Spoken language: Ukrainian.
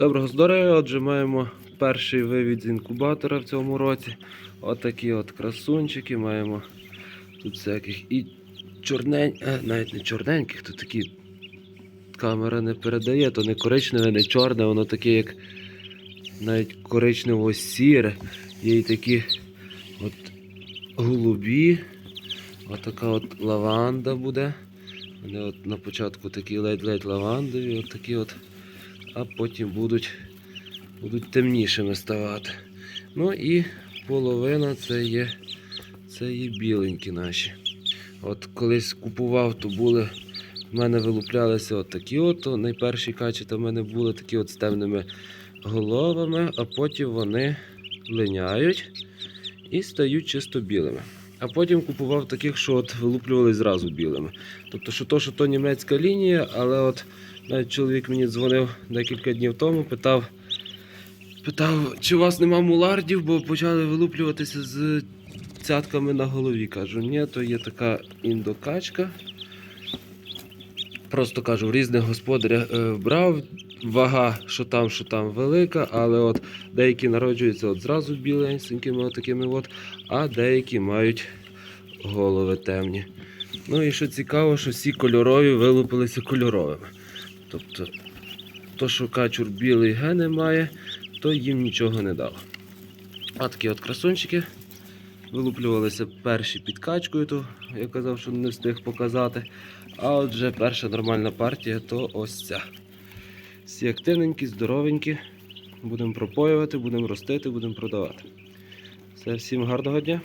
Доброго здоров'я, отже, маємо перший вивід з інкубатора в цьому році. Отакі от красунчики маємо тут всяких і чорнень, е, навіть не чорненьких, то такі камера не передає, то не коричневе, не чорне, воно таке, як навіть коричнево-сіре. Є і такі от голубі. Отака от лаванда буде. Вони от на початку такі ледь-ледь лавандові, от такі от, а потім будуть, будуть темнішими ставати. Ну і половина це є, це є біленькі наші. От колись купував, то були, в мене вилуплялися от такі от, найперші качета в мене були такі от з темними головами, а потім вони линяють і стають чисто білими. А потім купував таких, що от вилуплювали зразу білими. Тобто, що то, що то німецька лінія, але от чоловік мені дзвонив декілька днів тому, питав, питав, чи у вас нема мулардів, бо почали вилуплюватися з цятками на голові. Кажу, ні, то є така індокачка. Просто кажу, в різних господарях е, брав. Вага, що там, що там велика, але от деякі народжуються от зразу біленькими, отакими от, а деякі мають голови темні. Ну і що цікаво, що всі кольорові вилупилися кольоровими. Тобто, то, що качур білий гени має, то їм нічого не дало. А такі от красунчики вилуплювалися перші під качкою, то я казав, що не встиг показати. А отже, перша нормальна партія то ось ця. Всі активненькі, здоровенькі. Будемо пропоювати, будемо ростити, будемо продавати. Все, всім гарного дня.